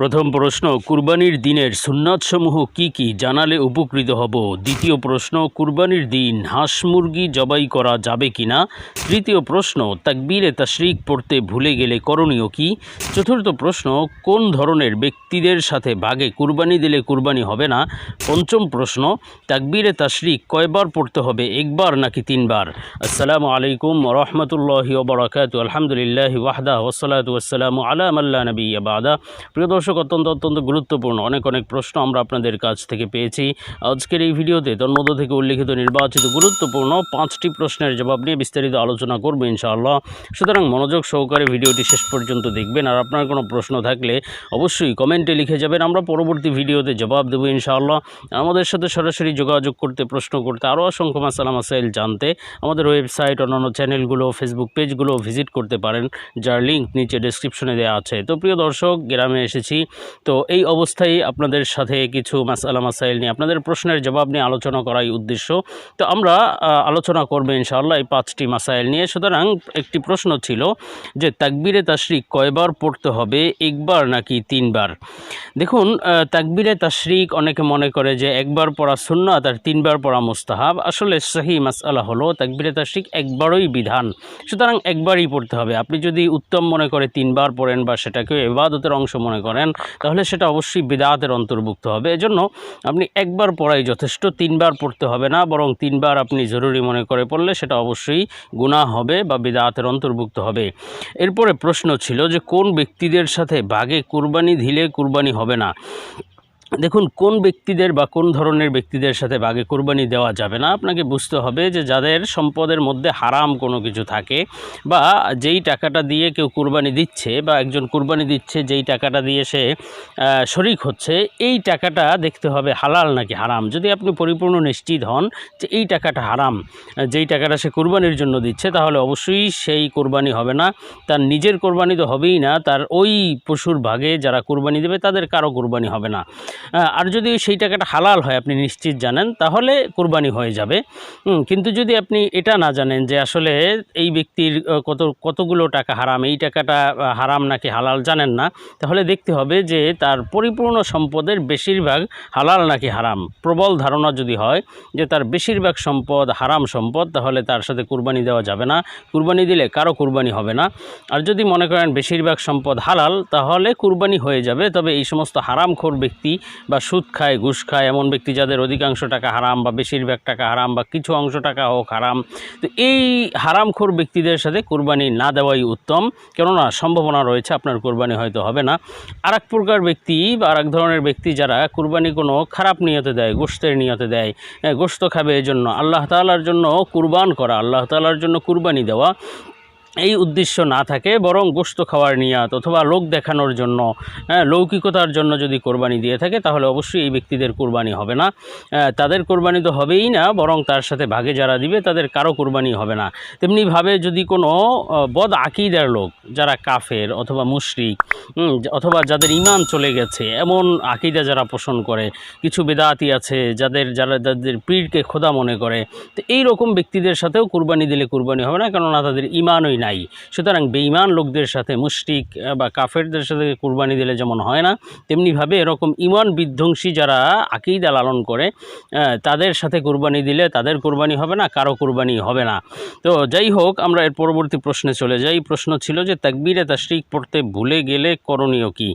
প্রথম প্রশ্ন, কুরবানির দিনের সুন্নাতসমূহ কি কি জানালে উপকৃত হব? দ্বিতীয় প্রশ্ন, কুরবানির দিন হাঁস মুরগি জবাই করা যাবে কি না তৃতীয় প্রশ্ন, তাকবীরে তাশরিক পড়তে ভুলে গেলে করণীয় কি? চতুর্থ প্রশ্ন, কোন ধরনের ব্যক্তিদের সাথে ভাগে কুরবানি দিলে কুরবানি হবে না? পঞ্চম প্রশ্ন, তাকবীরে তাশরিক কয়বার পড়তে হবে, একবার নাকি তিনবার? আসসালামু আলাইকুম রহমতুল্লাহি ওবরাকাতু আলহামদুলিল্লাহ ওয়াহদা ওসলাতু আসসালামু আলা মাল্লা নবী বাদা। প্রিয় দর্শক অত্যন্ত অত্যন্ত গুরুত্বপূর্ণ। অনেক অনেক প্রশ্ন আমরা আপনাদের কাছ থেকে পেয়েছি। আজকের এই ভিডিওতে তন্মধ্য থেকে উল্লিখিত নির্বাচিত গুরুত্বপূর্ণ পাঁচটি প্রশ্নের জবাব নিয়ে বিস্তারিত আলোচনা করব ইনশাআল্লাহ। সুতরাং মনোযোগ সহকারে ভিডিওটি শেষ পর্যন্ত দেখবেন। আর আপনার কোনো প্রশ্ন থাকলে অবশ্যই কমেন্টে লিখে যাবেন। আমরা পরবর্তী ভিডিওতে জবাব দেবো ইনশাআল্লাহ। আমাদের সাথে সরাসরি যোগাযোগ করতে, প্রশ্ন করতে আরও অসংখ্য মাসালা মাসাইল জানতে আমাদের ওয়েবসাইট, অন্যান্য চ্যানেলগুলো, ফেসবুক পেজগুলো ভিজিট করতে পারেন। যার লিঙ্ক নিচে ডেসক্রিপশনে দেওয়া আছে। তো প্রিয় দর্শক, গ্রামে এসেছি। তো এই অবস্থায় আপনাদের সাথে কিছু মাসালা মাসাইল নিয়ে, আপনাদের প্রশ্নের জবাব নিয়ে আলোচনা করাই উদ্দেশ্য। তো আমরা আলোচনা করব ইনশাআল্লাহ এই পাঁচটি মাসাইল নিয়ে। সুতরাং একটি প্রশ্ন ছিল যে, তাকবিরে তাশরিক কয়বার পড়তে হবে, একবার নাকি তিনবার? দেখুন তাকবিরে তাশরিক অনেকে মনে করে যে, একবার পড়া সুন্নাত আর তিনবার পড়া মুস্তাহাব। আসলে সহি মাসালা হলো, তাকবিরে তাশরিক একবারই বিধান। সুতরাং একবারই পড়তে হবে। আপনি যদি উত্তম মনে করে তিনবার পড়েন বা সেটাকে এবাদতের অংশ মনে করেন তাহলে সেটা অবশ্যই বিদাতের অন্তর্ভুক্ত হবে। এজন্য আপনি একবার পড়াই যথেষ্ট, তিনবার পড়তে হবে না, বরং তিনবার আপনি জরুরি মনে করে পড়লে সেটা অবশ্যই গুণা হবে বা বিদাতের অন্তর্ভুক্ত হবে। এরপরে প্রশ্ন ছিল যে কোন ব্যক্তিদের সাথে বাঘে কুরবানি দিলে কুরবানি হবে না? দেখুন, কোন ব্যক্তিদের বা কোন ধরনের ব্যক্তিদের সাথে বাঘে কোরবানি দেওয়া যাবে না, আপনাকে বুঝতে হবে যে যাদের সম্পদের মধ্যে হারাম কোনো কিছু থাকে বা যেই টাকাটা দিয়ে কেউ কুরবানি দিচ্ছে বা একজন কুরবানি দিচ্ছে, যেই টাকাটা দিয়ে সে শরিক হচ্ছে, এই টাকাটা দেখতে হবে হালাল নাকি হারাম? যদি আপনি পরিপূর্ণ নিশ্চিত হন যে এই টাকাটা হারাম, যেই টাকাটা সে কোরবানির জন্য দিচ্ছে, তাহলে অবশ্যই সেই কোরবানি হবে না। তার নিজের কোরবানি তো হবেই না, তার ওই পশুর ভাগে যারা কোরবানি দেবে, তাদের কারও কোরবানি হবে না। আর যদি সেই টাকাটা হালাল হয়, আপনি নিশ্চিত জানেন, তাহলে কোরবানি হয়ে যাবে। কিন্তু যদি আপনি এটা না জানেন যে আসলে এই ব্যক্তির কত, কতগুলো টাকা হারাম, এই টাকাটা হারাম নাকি হালাল জানেন না, তাহলে দেখতে হবে যে তার পরিপূর্ণ সম্পদের বেশিরভাগ হালাল নাকি হারাম। প্রবল ধারণা যদি হয় যে তার বেশিরভাগ সম্পদ হারাম সম্পদ, তাহলে তার সাথে কুরবানি দেওয়া যাবে না। কুরবানি দিলে কারও কুরবানি হবে না। আর যদি মনে করেন বেশিরভাগ সম্পদ হালাল, তাহলে কুরবানি হয়ে যাবে। তবে এই সমস্ত হারামখোর ব্যক্তি বা সুদ খায় ঘুষ খায় এমন ব্যক্তি যাদের অধিকাংশ টাকা হারাম বা বেশিরভাগ টাকা হারাম বা কিছু অংশ টাকা হোক হারাম। তো এই হারামখোর ব্যক্তিদের সাথে কুরবানি না দেওয়াই উত্তম কেননা সম্ভাবনা রয়েছে আপনার কোরবানি হয়তো হবে না। আর এক প্রকার ব্যক্তি বা আর এক ধরনের ব্যক্তি যারা কুরবানি কোনো খারাপ নিয়তে দেয় গোষ্ঠের নিয়তে দেয় হ্যাঁ, গোশত খাবে এই জন্য আল্লাহ তাআলার জন্য কুরবান করা আল্লাহ তাআলার জন্য কুরবানি দেওয়া এই উদ্দেশ্য না থাকে বরং গোস্ত খাওয়ার নিয়াত অথবা লোক দেখানোর জন্য হ্যাঁ, লৌকিকতার জন্য যদি কোরবানি দিয়ে থাকে তাহলে অবশ্যই এই ব্যক্তিদের কোরবানি হবে না। তাদের কোরবানি তো হবেই না বরং তার সাথে ভাগে যারা দিবে তাদের কারও কোরবানি হবে না। তেমনিভাবে যদি কোনো বদ আকিদার লোক যারা কাফের অথবা মুশরিক অথবা যাদের ইমান চলে গেছে এমন আকিদা যারা পোষণ করে কিছু বেদাতি আছে যাদের যারা যাদের পীরকে খোদা মনে করে তো এই রকম ব্যক্তিদের সাথেও কুরবানি দিলে কুরবানি হবে না কেননা তাদের ইমানই নাই। সুতরাং বেঈমান লোকদের সাথে মুশরিক বা কাফেরদের সাথে কুরবানি দিলে যেমন হয় না, তেমনিভাবে এরকম ইমান বিধ্বংসী যারা আকিদা লালন করে তাদের সাথে কুরবানি দিলে তাদের কুরবানি হবে না, কারও কুরবানি হবে না। তো যাই হোক, আমরা এর পরবর্তী প্রশ্নে চলে যাই। প্রশ্ন ছিল যে, তাকবীরে তাশরিক পড়তে ভুলে গেলে করণীয় কি?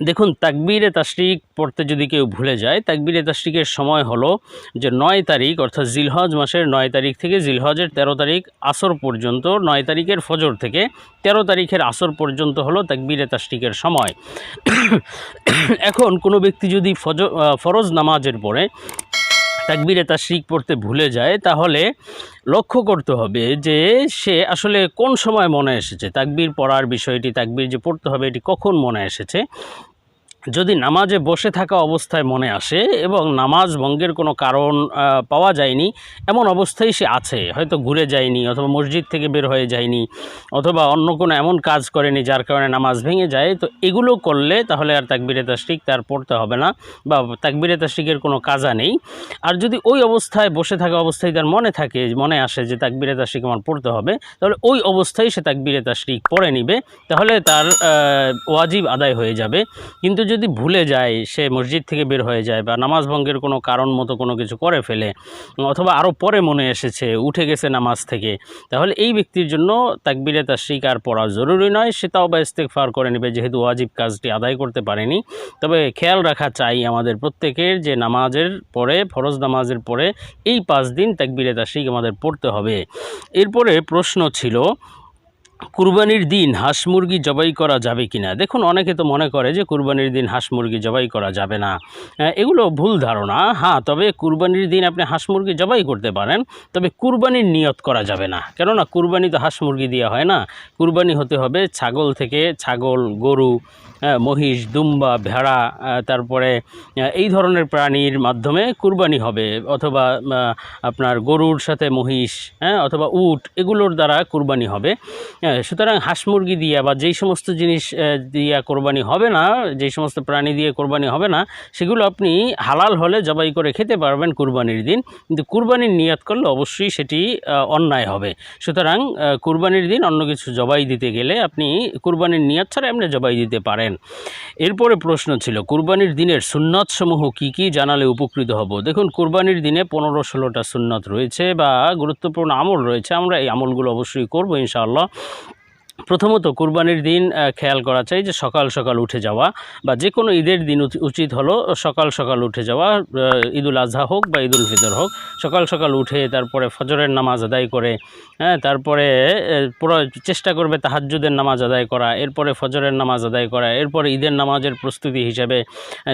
দেখুন, তাকবীরে তাশরিক পড়তে যদি কেউ ভুলে যায়, তাকবীরে তাশরিকের সময় হলো যে নয় তারিখ, অর্থাৎ জিলহজ মাসের নয় তারিখ থেকে জিলহজের তেরো তারিখ আসর পর্যন্ত, নয় তারিখের ফজর থেকে তেরো তারিখের আসর পর্যন্ত হলো তাকবীরে তাশরিকের সময়। এখন কোনো ব্যক্তি যদি ফজ ফরজ নামাজের পরে তাকবীরে শিখ পড়তে ভুলে যায়, তাহলে লক্ষ্য করতে হবে যে সে আসলে কোন সময় মনে এসেছে? তাকবির পড়ার বিষয়টি, তাকবির যে পড়তে হবে এটি কখন মনে এসেছে? যদি নামাজে বসে থাকা অবস্থায় মনে আসে এবং নামাজ ভঙ্গের কোনো কারণ পাওয়া যায়নি, এমন অবস্থায় সে আছে, হয়তো ঘুরে যায়নি অথবা মসজিদ থেকে বের হয়ে যায়নি অথবা অন্য কোনো এমন কাজ করেনি যার কারণে নামাজ ভেঙে যায়, তো এগুলো করলে তাহলে আর তাকবিরে তাশরিক তার পড়তে হবে না বা তাকবিরে তাশরিকের কোনো কাজা নেই। আর যদি ওই অবস্থায় বসে থাকা অবস্থায় তার মনে থাকে, মনে আসে যে তাকবিরে তাশরিক আমার পড়তে হবে, তাহলে ওই অবস্থায় সে তাকবিরে তাশরিক পড়ে নিবে, তাহলে তার ওয়াজিব আদায় হয়ে যাবে। কিন্তু যদি ভুলে যায়, সে মসজিদ থেকে বের হয়ে যায় বা নামাজ ভঙ্গের কোনো কারণ মতো কোনো কিছু করে ফেলে, অথবা আরও পরে মনে এসেছে, উঠে গেছে নামাজ থেকে, তাহলে এই ব্যক্তির জন্য তাকবিরে তার শিকার পড়া জরুরি নয়। সে তাও বা ইস্তেকফার করে নেবে, যেহেতু ওয়াজিব কাজটি আদায় করতে পারেনি। তবে খেয়াল রাখা চাই আমাদের প্রত্যেকের যে নামাজের পরে, ফরজ নামাজের পরে এই পাঁচ দিন তাকবিরে শিখ আমাদের পড়তে হবে। এরপরে প্রশ্ন ছিল কুরবানির দিন হাঁস মুরগি জবাই করা যাবে কি না দেখুন, অনেকে তো মনে করে যে কুরবানির দিন হাঁস মুরগি জবাই করা যাবে না। এগুলো ভুল ধারণা। হ্যাঁ তবে কুরবানির দিন আপনি হাঁস মুরগি জবাই করতে পারেন, তবে কুরবানির নিয়ত করা যাবে না। কেননা, কুরবানি তো হাঁস মুরগি দেওয়া হয় না। কুরবানি হতে হবে ছাগল থেকে, ছাগল, গরু মহিষ, দুম্বা, ভেড়া তারপরে এই ধরনের প্রাণীর মাধ্যমে কুরবানি হবে। অথবা আপনার গরুর সাথে মহিষ হ্যাঁ অথবা উট, এগুলোর দ্বারা কুরবানি হবে। সুতরাং হাঁস মুরগি দিয়া বা যেই সমস্ত জিনিস দিয়া কোরবানি হবে না, যেই সমস্ত প্রাণী দিয়ে কোরবানি হবে না, সেগুলো আপনি হালাল হলে জবাই করে খেতে পারবেন কুরবানির দিন। কিন্তু কুরবানির নিয়াত করলে অবশ্যই সেটি অন্যায় হবে। সুতরাং কুরবানির দিন অন্য কিছু জবাই দিতে গেলে আপনি কুরবানির নিয়ত ছাড়া এমনি জবাই দিতে পারেন। এরপরে প্রশ্ন ছিল, কুরবানির দিনের সুন্নত সমূহ কী কী জানালে উপকৃত হব? দেখুন, কুরবানির দিনে পনেরো ষোলোটা সুন্নত রয়েছে বা গুরুত্বপূর্ণ আমল রয়েছে। আমরা এই আমলগুলো অবশ্যই করব ইনশাআল্লাহ। প্রথমত কুরবানির দিন খেয়াল করা চাই যে সকাল সকাল উঠে যাওয়া বা যে কোনো ঈদের দিন উচি- উচিত হলো সকাল সকাল উঠে যাওয়া ঈদুল আজহা হোক বা ঈদুল ফিতর হোক। সকাল সকাল উঠে তারপরে ফজরের নামাজ আদায় করে হ্যাঁ তারপরে পুরো চেষ্টা করবে তাহাজ্জুদের নামাজ আদায় করা, এরপরে ফজরের নামাজ আদায় করা, এরপরে ঈদের নামাজের প্রস্তুতি হিসাবে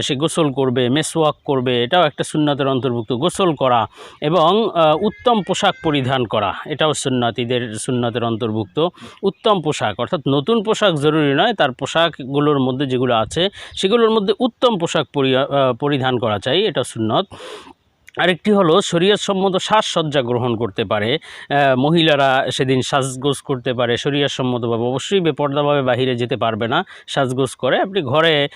সে গোসল করবে, মেসওয়াক করবে, এটাও একটা সুন্নতের অন্তর্ভুক্ত, গোসল করা এবং উত্তম পোশাক পরিধান করা, এটাও সুন্নত, ঈদের সুন্নতের অন্তর্ভুক্ত। উত্তম পোশাক, অর্থাৎ নতুন পোশাক জরুরি নয়, তার পোশাকগুলোর মধ্যে যেগুলো আছে, সেগুলোর মধ্যে উত্তম পোশাক পরিধান করা চাই, এটা সুন্নত। আরেকটি হলো, শরীয়তসম্মত সাজসজ্জা গ্রহণ করতে পারে। মহিলারা সেদিন সাজগোজ করতে পারে। শরীয়তসম্মতভাবে অবশ্যই বেপর্দাভাবে বাহিরে যেতে পারবে না। সাজগোজ করে আপনি ঘরে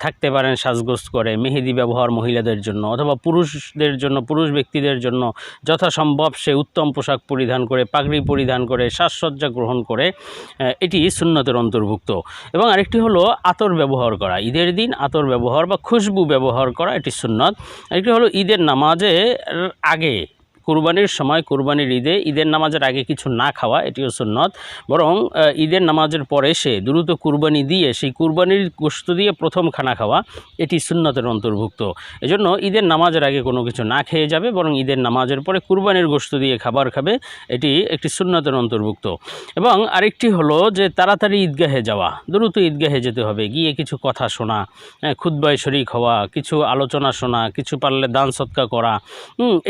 থাকতে পারেন সাজগোজ করে। মেহেদি ব্যবহার মহিলাদের জন্য অথবা পুরুষদের জন্য, পুরুষ ব্যক্তিদের জন্য যথাসম্ভব সে উত্তম পোশাক পরিধান করে, পাগড়ি পরিধান করে, সাজসজ্জা গ্রহণ করে এটি সুন্নতের অন্তর্ভুক্ত। এবং আরেকটি হলো, আতর ব্যবহার করা। ঈদের দিন আতর ব্যবহার বা খুশবু ব্যবহার করা, এটি সুন্নত। আরেকটি হলো, ঈদের নামাজে আগে কুরবানির সময় কুরবানির ঈদে ঈদের নামাজের আগে কিছু না খাওয়া এটিও সুন্নত। বরং ঈদের নামাজের পরে এসে দ্রুত কুরবানি দিয়ে সেই কুরবানির গোস্ত দিয়ে প্রথম খানা খাওয়া এটি সুন্নতের অন্তর্ভুক্ত। এজন্য ঈদের নামাজের আগে কোনো কিছু না খেয়ে যাবে বরং ঈদের নামাজের পরে কুরবানির গোস্ত দিয়ে খাবার খাবে এটি একটি সুন্নতের অন্তর্ভুক্ত। এবং আরেকটি হলো যে তাড়াতাড়ি ঈদগাহে যাওয়া দ্রুত ঈদগাহে যেতে হবে গিয়ে কিছু কথা শোনা হ্যাঁ, খুতবায় শরিক হওয়া কিছু আলোচনা শোনা কিছু পারলে দান সৎকা করা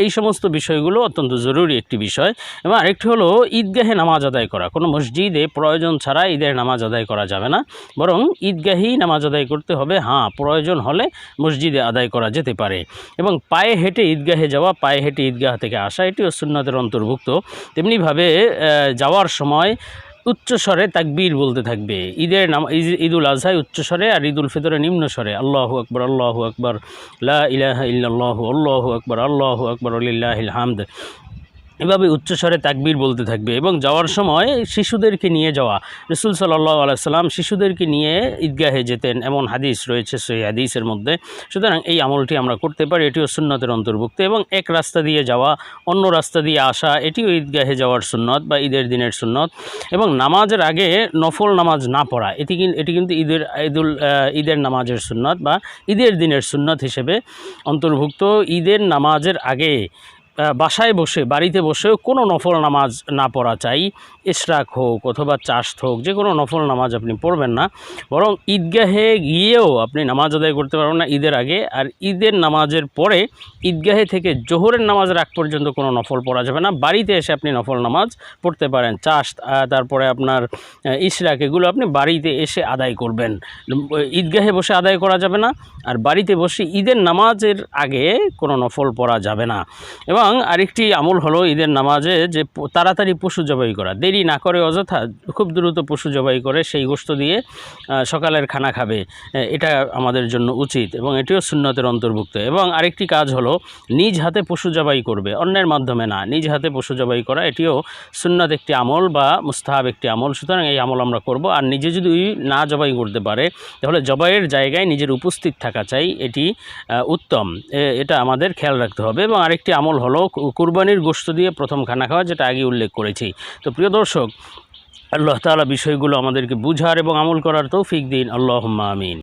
এই সমস্ত বিষয়গুলো অত্যন্ত জরুরি একটি বিষয়। এবং আরেকটি হলো, ঈদগাহে নামাজ আদায় করা। কোনো মসজিদে প্রয়োজন ছাড়া ঈদের নামাজ আদায় করা যাবে না। বরং ঈদগাহেই নামাজ আদায় করতে হবে। হ্যাঁ প্রয়োজন হলে মসজিদে আদায় করা যেতে পারে। এবং পায়ে হেঁটে ঈদগাহে যাওয়া, পায়ে হেঁটে ঈদগাহ থেকে আসা, এটিও সুন্নাদের অন্তর্ভুক্ত। তেমনিভাবে যাওয়ার সময় উচ্চস্বরে তাকবীর বলতে থাকবে। ঈদের নাম ঈদ- ঈদুল আজহায় উচ্চস্বরে আর ঈদুল ফিতরে নিম্ন স্বরে। আল্লাহ আকবর আল্লাহ আকবর, লা ইলাহা ইল্লাল্লাহু, আল্লাহু আকবর আল্লাহু আকবর আলিল্লাহ হামদ। এভাবে উচ্চস্বরে তাকবির বলতে থাকবে এবং যাওয়ার সময় শিশুদেরকে নিয়ে যাওয়া। রসুল সাল্লাহ আলাইসাল্লাম শিশুদেরকে নিয়ে ঈদগাহে যেতেন, এমন হাদিস রয়েছে সেই হাদিসের মধ্যে। সুতরাং এই আমলটি আমরা করতে পারি, এটিও সুন্নতের অন্তর্ভুক্ত এবং এক রাস্তা দিয়ে যাওয়া, অন্য রাস্তা দিয়ে আসা, এটিও ঈদগাহে যাওয়ার সুন্নত বা ঈদের দিনের সুন্নত। এবং নামাজের আগে নফল নামাজ না পড়া, এটি কিন্তু এটি কিন্তু ঈদের, ঈদুল ঈদের নামাজের সুন্নত বা ঈদের দিনের সুন্নত হিসেবে অন্তর্ভুক্ত। ঈদের নামাজের আগে বাসায় বসে, বাড়িতে বসেও কোনো নফল নামাজ না পড়া চাই। ইশরাক হোক অথবা চাষত হোক, যে কোনো নফল নামাজ আপনি পড়বেন না। বরং ঈদগাহে গিয়েও আপনি নামাজ আদায় করতে পারবেন না ঈদের আগে। আর ঈদের নামাজের পরে ঈদগাহে থেকে জোহরের নামাজের আগ পর্যন্ত কোনো নফল পড়া যাবে না। বাড়িতে এসে আপনি নফল নামাজ পড়তে পারেন। চাষ তারপরে আপনার ইশরাক, এগুলো আপনি বাড়িতে এসে আদায় করবেন। ঈদগাহে বসে আদায় করা যাবে না। আর বাড়িতে বসে ঈদের নামাজের আগে কোনো নফল পড়া যাবে না। এবং আরেকটি আমল হলো ঈদের নামাজে যে তাড়াতাড়ি পশু জবাই করা। দেরি না করে অযথা খুব দ্রুত পশু জবাই করে সেই গোস্ত দিয়ে সকালের খানা খাবে। এটা আমাদের জন্য উচিত এবং এটিও সুন্নতের অন্তর্ভুক্ত। এবং আরেকটি কাজ হলো নিজ হাতে পশু জবাই করবে। অন্যের মাধ্যমে না, নিজ হাতে পশু জবাই করা এটিও সুন্নত একটি আমল বা মুস্তাহাব একটি আমল। সুতরাং এই আমল আমরা করব। আর নিজে যদি না জবাই করতে পারে, তাহলে জবাইয়ের জায়গায় নিজের উপস্থিত থাকা চাই। এটি উত্তম। এটা আমাদের খেয়াল রাখতে হবে। এবং আরেকটি আমল হলো কু- কুরবানির গোস্ত দিয়ে প্রথম খানা খাওয়া, যেটা আগে উল্লেখ করেছি। তো প্রিয় দর্শক, আল্লাহ তালা বিষয়গুলো আমাদেরকে বুঝার এবং আমল করার তৌফিক দিন। আল্লাহ আমিন।